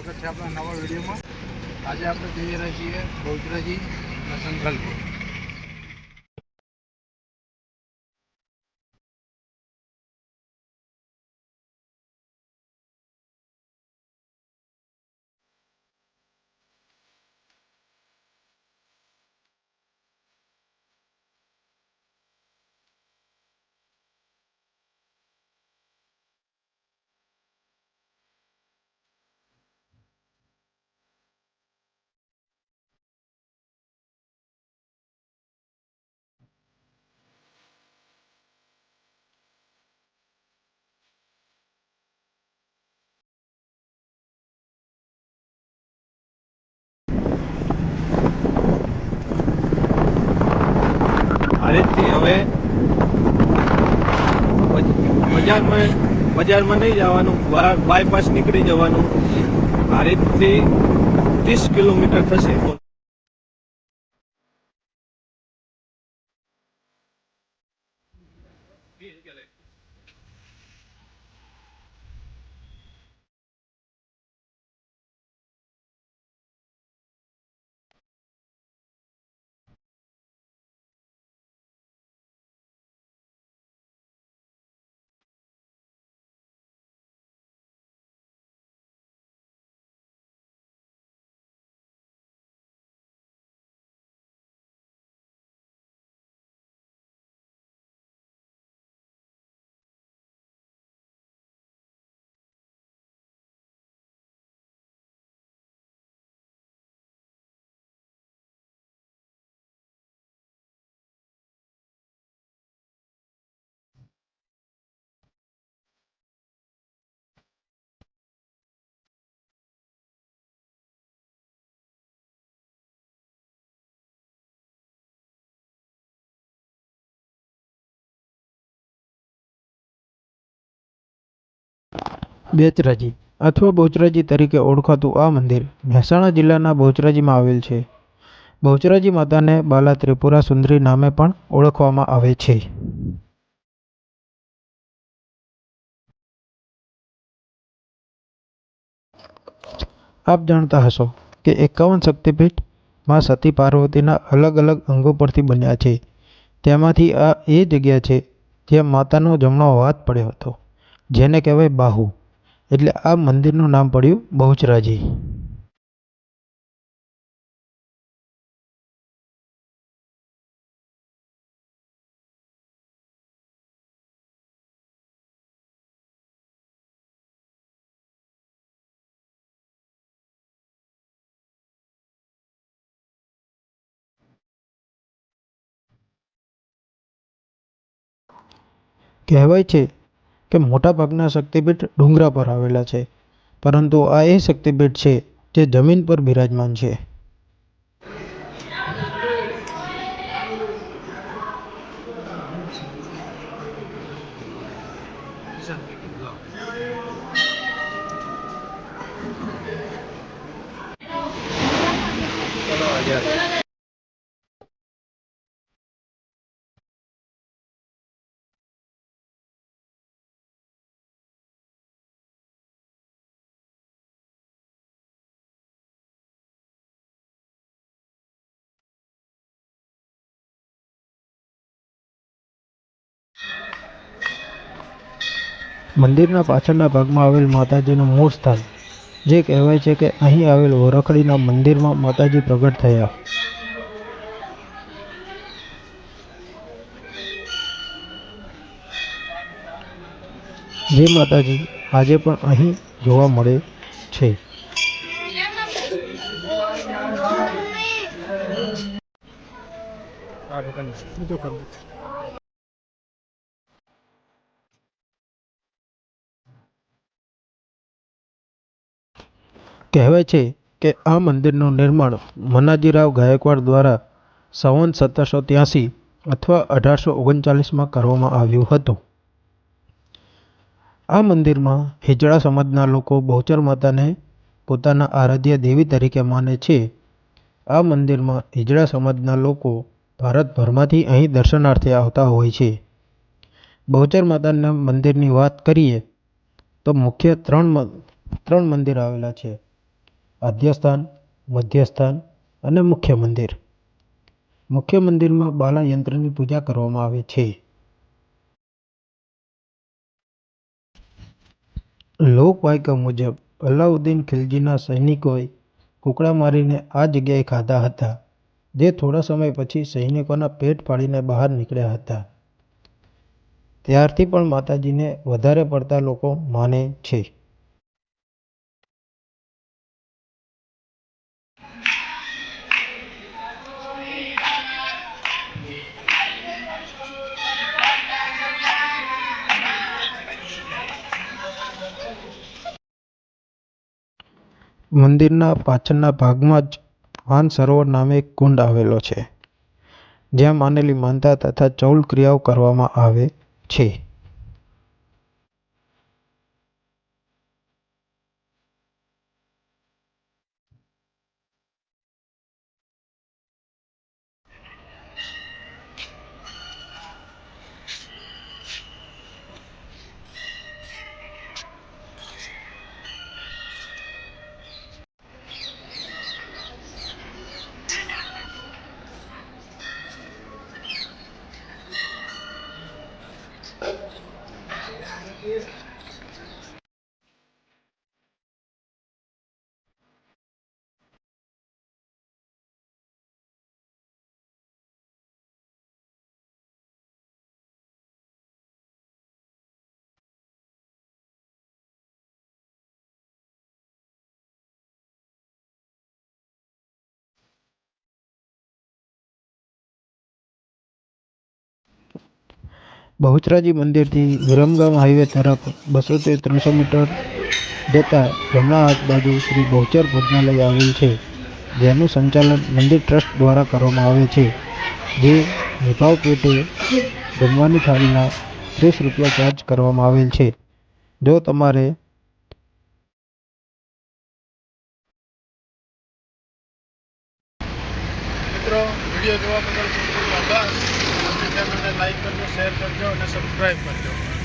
સ્વાગત છે આપણા નવા વિડીયોમાં. આજે આપણે જઈ રહ્યા છીએ બહુચરાજી અને આ રીતથી હવે બજારમાં બજારમાં નહીં જવાનું. બાયપાસ નીકળી જવાનું. આ રીતથી ત્રીસ કિલોમીટર થશે. બેચરાજી અથવા બહુચરાજી તરીકે ઓળખાતું આ મંદિર મહેસાણા જિલ્લાના બહુચરાજીમાં આવેલ છે. બહુચરાજી માતાને બાલા ત્રિપુરા સુંદરી નામે પણ ઓળખવામાં આવે છે. આપ જાણતા હશો કે એકાવન શક્તિપીઠમાં સતી પાર્વતીના અલગ અલગ અંગો પરથી બન્યા છે. તેમાંથી આ એ જગ્યા છે જ્યાં માતાનો જમણો હાથ પડ્યો હતો, જેને કહેવાય બાહુ. એટલે આ મંદિરનું નામ પડ્યું બહુચરાજી. કહેવાય છે કે મોટાભાગના શક્તિપીઠ ડુંગરા પર આવેલા છે. પરંતુ આ એ શક્તિપીઠ છે જે જમીન પર બિરાજમાન છે. ચલો મંદિરના પાછળના ભાગમાં આવેલ માતાજીનું મૂળ સ્થાન, જે કહેવાય છે કે અહીં આવેલ વરખડીના મંદિરમાં માતાજી પ્રગટ થયા. જે માતાજી આજે પણ અહીં જોવા મળે છે. કહેવાય છે કે આ મંદિરનું નિર્માણ મનાજીરાવ ગાયકવાડ દ્વારા સંવંત સત્તરસો ત્યાંસી અથવા અઢારસો ઓગણચાલીસમાં કરવામાં આવ્યું હતું. આ મંદિરમાં હિજડા સમાજના લોકો બહુચર માતાને પોતાના આરાધ્ય દેવી તરીકે માને છે. આ મંદિરમાં હિજડા સમાજના લોકો ભારતભરમાંથી અહીં દર્શનાર્થે આવતા હોય છે. બહુચર માતાના મંદિરની વાત કરીએ તો મુખ્ય ત્રણ ત્રણ મંદિર આવેલા છે. આદ્યસ્થાન મધ્યસ્થાન અને મુખ્ય મંદિર. મુખ્ય મંદિરમાં બાલાયંત્રની પૂજા કરવામાં આવે છે. લોકવાયકા મુજબ અલાઉદ્દીન ખિલજીના સૈનિકોએ કુકડા મારીને આ જગ્યાએ ખાધા હતા, જે થોડા સમય પછી સૈનિકોના પેટ ફાડીને બહાર નીકળ્યા હતા. ત્યારથી પણ માતાજીને વધારે પડતા લોકો માને છે. મંદિરના પાછળના ભાગમાં જ વાન સરોવર નામે એક કુંડ આવેલો છે, જ્યાં માનેલી માનતા તથા ચૌલ ક્રિયાઓ કરવામાં આવે છે. બહુચરાજી મંદિરથી વિરમગામ હાઈવે તરફ બસોથી ત્રણસો મીટર જતાં જમણા હાથ બાજુ શ્રી બહુચર ભોજનાલય આવેલ છે. જેનું સંચાલન મંદિર ટ્રસ્ટ દ્વારા કરવામાં આવે છે. જે નિભાવ પેટે જમવાની થાળીના ત્રીસ રૂપિયા ચાર્જ કરવામાં આવેલ છે. જો તમારે મિત્રો, વીડિયો જોવા બદલ ખૂબ ખૂબ આભાર. ચેનલને લાઈક કરજો શેર કરજો અને સબસ્ક્રાઈબ કરજો.